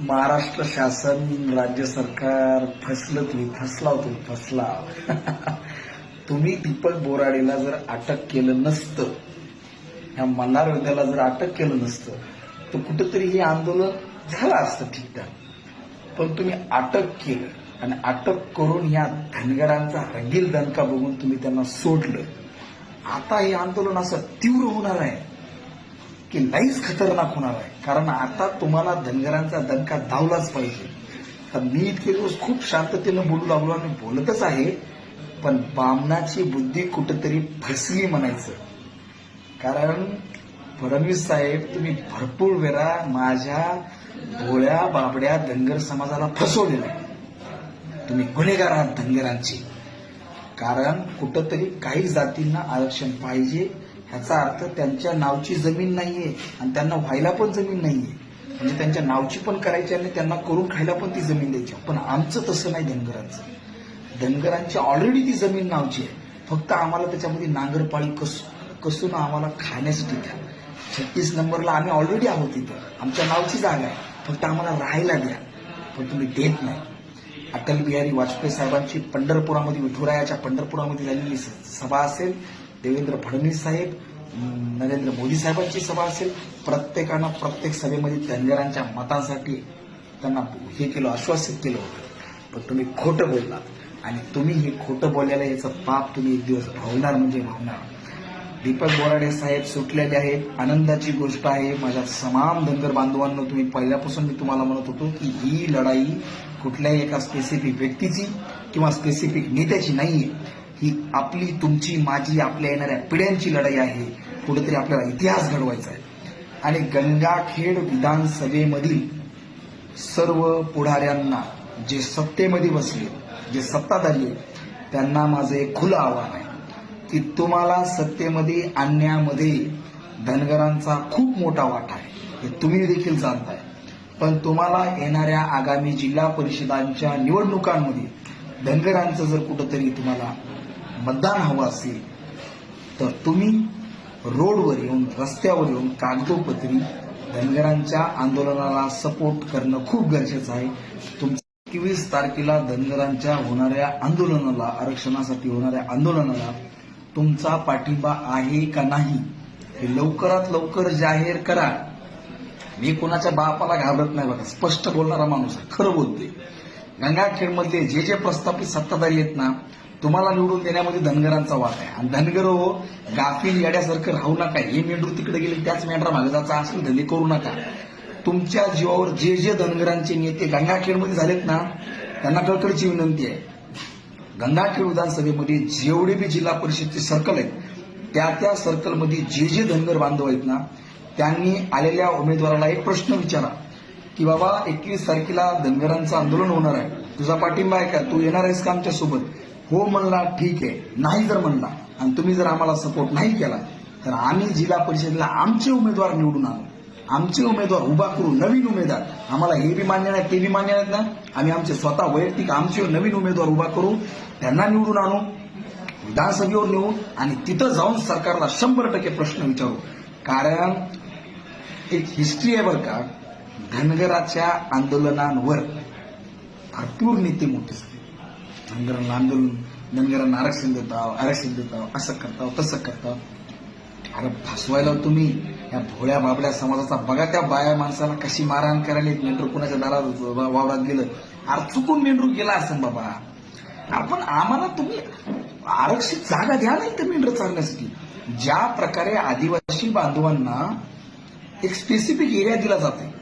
महाराष्ट्र शासन राज्य सरकार फसलं तुम्ही फसला तुम्ही फसला. तुम्ही दीपक बोराडेला जर अटक केलं नसतं ह्या मल्हार विद्याला जर अटक केलं नसतं तर कुठंतरी हे आंदोलन झालं असतं ठीकठाक. पण तुम्ही अटक केलं आणि अटक करून या धनगरांचा रंगील दणका बघून तुम्ही त्यांना सोडलं. आता हे आंदोलन असं तीव्र होणार आहे. की लईच खतरनाक होणार आहे. कारण आता तुम्हाला धनगरांचा दणका धावलाच पाहिजे. तर मी इतके दिवस खूप शांततेनं बोलू लागलो आणि बोलतच आहे पण बामणाची बुद्धी कुठेतरी फसली म्हणायचं. कारण फडणवीस साहेब तुम्ही भरपूर वेळा माझ्या भोळ्या बाबड्या धनगर समाजाला फसवलेलं आहे. तुम्ही गुन्हेगार आहात धनगरांचे. कारण कुठंतरी काही जातींना आरक्षण पाहिजे ह्याचा अर्थ त्यांच्या नावची जमीन नाहीये आणि त्यांना व्हायला पण जमीन नाहीये. म्हणजे त्यांच्या नावची पण करायची आणि त्यांना करून खायला पण ती जमीन द्यायची. पण आमचं तसं नाही धनगरांचं. धनगरांची ऑलरेडी ती जमीन नावची आहे. फक्त आम्हाला त्याच्यामध्ये नांगरपाळी कस कसून आम्हाला खाण्यासाठी द्या. छत्तीस नंबरला आम्ही ऑलरेडी आहोत तिथं आमच्या नावची जागा आहे. फक्त आम्हाला राहायला द्या. पण तुम्ही देत नाही. अटल बिहारी वाजपेयी साहेबांची पंढरपुरामध्ये विठुरायाच्या पंढरपुरामध्ये झालेली सभा असेल. देवेंद्र फडणवीस साहेब नरेंद्र मोदी साहेबांची सभा असेल प्रत्येकानं प्रत्येक सभेमध्ये धनगरांच्या मतांसाठी त्यांना हे केलं आश्वासित केलं होतं. पण तुम्ही खोटं बोललात आणि तुम्ही हे खोटं बोलायला याचं पाप तुम्ही एक दिवस भावणार म्हणजे भावणार. दीपक बोराडे साहेब सुटलेले आहेत. आनंदाची गोष्ट आहे माझ्या समान धनगर बांधवांना तुम्ही पहिल्यापासून मी तुम्हाला म्हणत होतो की ही लढाई कुठल्याही एका स्पेसिफिक व्यक्तीची किंवा स्पेसिफिक नेत्याची नाहीये. ही आपली तुमची माझी आपल्या येणाऱ्या पिढ्यांची लढाई आहे. कुठेतरी आपल्याला इतिहास घडवायचा आहे. आणि गंगाखेड विधानसभेमधील सर्व पुढाऱ्यांना जे सत्तेमध्ये बसले जे सत्ताधारी त्यांना माझं एक खुलं आव्हान आहे की तुम्हाला सत्तेमध्ये आणण्यामध्ये धनगरांचा खूप मोठा वाटा आहे. हे तुम्ही देखील जाणताय. पण तुम्हाला येणाऱ्या आगामी जिल्हा परिषदांच्या निवडणुकांमध्ये धनगरांचं जर कुठंतरी तुम्हाला मतदान हवं असेल तर तुम्ही रोडवर येऊन रस्त्यावर येऊन कागदोपत्री धनगरांच्या आंदोलनाला सपोर्ट करणं खूप गरजेचं आहे. तुमचं एकवीस तारखेला धनगरांच्या होणाऱ्या आंदोलनाला आरक्षणासाठी होणाऱ्या आंदोलनाला तुमचा पाठिंबा आहे का नाही हे लवकरात लवकर जाहीर करा. मी कोणाच्या बापाला घाबरत नाही बघा स्पष्ट बोलणारा माणूस आहे खरं बोलते गंगाखेडमध्ये जे जे प्रस्थापित सत्ताधारी आहेत ना तुम्हाला निवडून देण्यामध्ये धनगरांचा वाद आहे. आणि धनगर हो गाफील येड्यासारखं राहू नका. हे मेंढरू तिकडे गेले त्याच मेंढरा मागे जायचा असेल धंदे करू नका. तुमच्या जीवावर जे जे धनगरांचे नेते गंगाखेडमध्ये झालेत ना त्यांना कळकळीची विनंती आहे. गंगाखेड विधानसभेमध्ये जेवढे बी जिल्हा परिषदचे सर्कल आहेत त्या त्या सर्कलमध्ये जे जे धनगर बांधव आहेत ना त्यांनी आलेल्या उमेदवाराला एक प्रश्न विचारा. की बाबा एकवीस तारखेला धनगरांचं आंदोलन होणार आहे. तुझा पाठिंबा आहे का? तू येणार आहेस का आमच्यासोबत हो म्हणला ठीक आहे. नाही जर म्हणला आणि तुम्ही जर आम्हाला सपोर्ट नाही केला तर आम्ही जिल्हा परिषदेला आमचे उमेदवार निवडून आणू. आमचे उमेदवार उभा करू नवीन उमेदवार. आम्हाला हे बी मान्य नाही ते बी मान्य नाहीत ना. आम्ही आमचे स्वतः वैयक्तिक आमचे नवीन उमेदवार उभा करू त्यांना निवडून आणू विधानसभेवर नेऊ आणि तिथं जाऊन सरकारला शंभर टक्के प्रश्न विचारू. कारण एक हिस्ट्री आहे बरं का. धनगराच्या आंदोलनांवर भरपूर नेते मोठे झाले. धनगरांना आंदोलन धनगरांना आरक्षण देताव आरक्षण देताव असं करताव तसं करताव अरे फसवायला तुम्ही या भोळ्या बाबड्या समाजाचा बघा त्या बाया माणसाला कशी मारहाण करायला. मेंढरू कुणाच्या दारात वावरात गेलं. अरे चुकून मेंढरू गेला असं बाबा. आपण आम्हाला तुम्ही आरक्षित जागा द्या नाही तर मेंढर चालण्यासाठी. ज्या प्रकारे आदिवासी बांधवांना एक स्पेसिफिक एरिया दिला जाते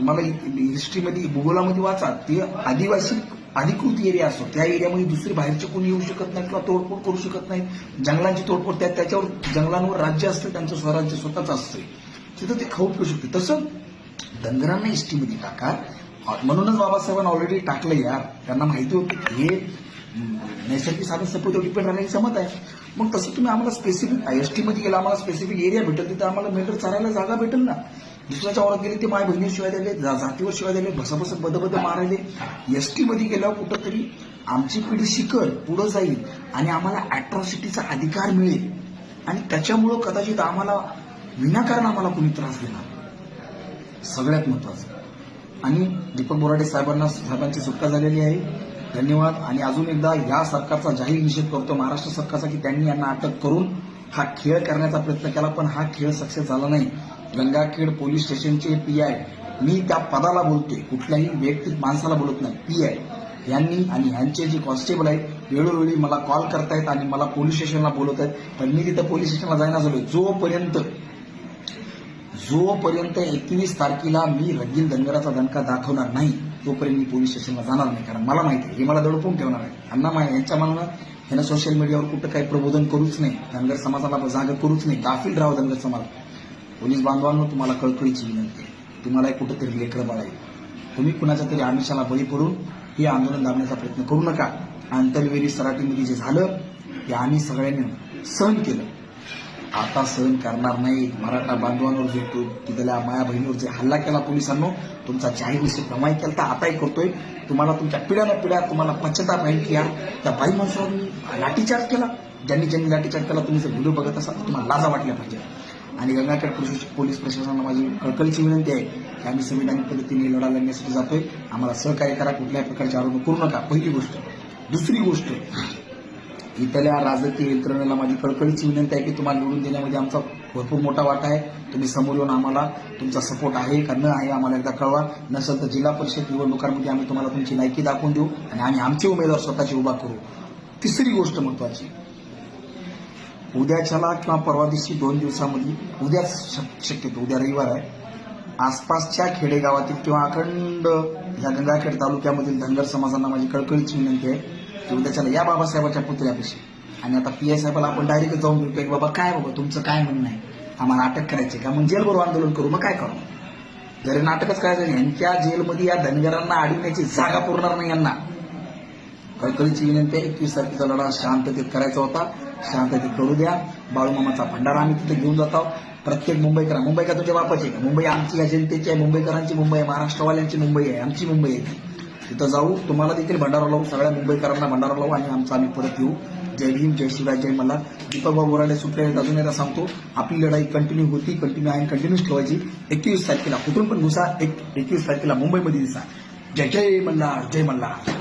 तुम्हाला हिस्ट्रीमध्ये भूगोलामध्ये वाचा. ते आदिवासी अधिकृत एरिया असतो त्या एरियामध्ये दुसरे बाहेरचे कोणी येऊ शकत नाही किंवा तोडफोड करू शकत नाही जंगलांची तोडफोड त्या त्याच्यावर जंगलांवर राज्य असतं त्यांचं स्वराज्य स्वतःच असतं. तिथं ते खाऊ पिऊ शकते. तसं धनगरांना एसटीमध्ये टाका. म्हणूनच बाबासाहेबांना ऑलरेडी टाकलं यार. त्यांना माहिती होती हे नैसर्गिक साधन संपत्तीवर डिपेंड राहण्याची समज आहे. मग तसं तुम्ही आम्हाला स्पेसिफिक आय एस टीमध्ये गेला आम्हाला स्पेसिफिक एरिया भेटेल तिथं आम्हाला मेंढर चालायला जागा भेटेल ना. दुसऱ्याच्या ओळख गेले ते माय बहिणी शिवाय दिले जा- जातीवर शिवाय दिले भसभस बदबद बद मारायले एसटी मध्ये गेल्यावर कुठंतरी आमची पिढी शिकल पुढं जाईल आणि आम्हाला अॅट्रॉसिटीचा अधिकार मिळेल. आणि त्याच्यामुळं कदाचित आम्हाला विनाकारण आम्हाला कोणी त्रास देणार सगळ्यात महत्वाचं. आणि दीपक बोराडे साहेबांना साहेबांची सुटका झालेली आहे. धन्यवाद. आणि अजून एकदा या सरकारचा जाहीर निषेध करतो. महाराष्ट्र सरकारचा की त्यांनी यांना अटक करून हा खेळ करण्याचा प्रयत्न केला पण हा खेळ सक्सेस झाला नाही. गंगाखेड पोलीस स्टेशनचे पी आय मी त्या पदाला बोलतोय. कुठल्याही वैयक्तिक माणसाला बोलत नाही. पी आय यांनी आणि ह्यांचे जे कॉन्स्टेबल आहेत वेळोवेळी मला कॉल करतायत आणि मला पोलीस स्टेशनला बोलत आहेत. पण मी तिथं पोलीस स्टेशनला जायला झालोय. जोपर्यंत जोपर्यंत एकवीस तारखेला मी रगील दंगराचा दणका दाखवणार नाही तोपर्यंत मी पोलीस स्टेशनला जाणार नाही. कारण मला माहिती आहे हे मला दडपून ठेवणार आहे. यांना यांच्या मनानं ह्यानं सोशल मीडियावर कुठं काही प्रबोधन करूच नाही धनगर समाजाला जागा करूच नाही गाफील राहा धनगर समाज. पोलीस बांधवांना तुम्हाला कळकळीची विनंती आहे. तुम्हाला कुठंतरी लेकरं बाळ तुम्ही कुणाच्या तरी आमिषाला बळी पडून हे आंदोलन दाबण्याचा प्रयत्न करू नका. आंतरवेली सराटीमध्ये जे झालं ते आम्ही सगळ्यांनी सहन केलं. आता सहन करणार नाही. मराठा बांधवांवर जो तो तिथल्या माया बहिणीवर जे हल्ला केला पोलिसांनो तुमचा जाहीर निषेध प्रमाणित केला तर आताही करतोय. तुम्हाला तुमच्या पिढ्याला पिढ्या तुम्हाला पश्चाताप आहे की यार त्या बाई माणसावर लाठीचार्ज केला. ज्यांनी ज्यांनी लाठीचार्ज केला तुम्ही जर व्हिडिओ बघत असाल तर तुम्हाला लाजा वाटल्या पाहिजे. आणि गंगाखेड पोलीस प्रशासनाला माझी कळकळीची विनंती आहे की आम्ही संविधानिक पद्धतीने लढा लढण्यासाठी जातोय. आम्हाला सहकार्य करा कुठल्याही प्रकारचे आरोप करू नका. पहिली गोष्ट. दुसरी गोष्ट इथल्या राजकीय यंत्रणेला माझी कळकळीची विनंती आहे की तुम्हाला निवडून देण्यामध्ये आमचा भरपूर मोठा वाटा आहे. तुम्ही समोर येऊन आम्हाला तुमचा सपोर्ट आहे का न आहे आम्हाला एकदा कळवा. नसेल तर जिल्हा परिषद निवडणुकांमध्ये आम्ही तुम्हाला तुमची लायकी दाखवून देऊ आणि आम्ही आमचे उमेदवार स्वतःचे उभा करू. तिसरी गोष्ट महत्वाची उद्याच्याला किंवा परवा दिवशी दोन दिवसामध्ये उद्याच शक- शक्यतो उद्या रविवार आहे आसपासच्या खेडेगावातील किंवा अखंड ह्या गंगाखेड तालुक्यामधील धनगर समाजांना माझी कळकळीची विनंती आहे. की त्याच्याला या बाबासाहेबाच्या पुतळ्यापाशी. आणि आता पी आय साहेबाला आपण डायरेक्ट जाऊन भेटतो की बाबा काय बाबा तुमचं काय म्हणणं आहे? आम्हाला अटक करायची का? मग जेलभर आंदोलन करू मग काय करू? जरी नाटकच करायचं नाही यांच्या जेलमध्ये या धनगरांना अडविण्याची जागा पुरणार नाही यांना. कळकळीची विनंती आहे एकवीस तारखेचा लढा शांततेत करायचा होता. शांततेत करू द्या. बाळूमामाचा भंडारा आम्ही तिथे घेऊन जातो प्रत्येक मुंबईकर मुंबई का तुमच्या बापाची आहे का? मुंबई आमची या जनतेची आहे मुंबईकरांची मुंबई आहे महाराष्ट्रवाल्यांची मुंबई आहे आमची मुंबई आहे. तिथं जाऊ. तुम्हाला देखील भंडारा लावू. सगळ्या मुंबईकरांना भंडारा लावू आणि आमचं आम्ही परत येऊ. जय भीम जय शिवराय जय मल्हार. दीपकभाऊ बोराडे सुप्रिया अजून एकदा सांगतो आपली लढाई कंटिन्यू होती कंटिन्यू आहे कंटिन्यूच ठेवायची. एकवीस तारखेला कुठून पण घुसा एक एकवीस तारखेला मुंबईमध्ये दिसा. जय जय मल्हार जय मल्हार.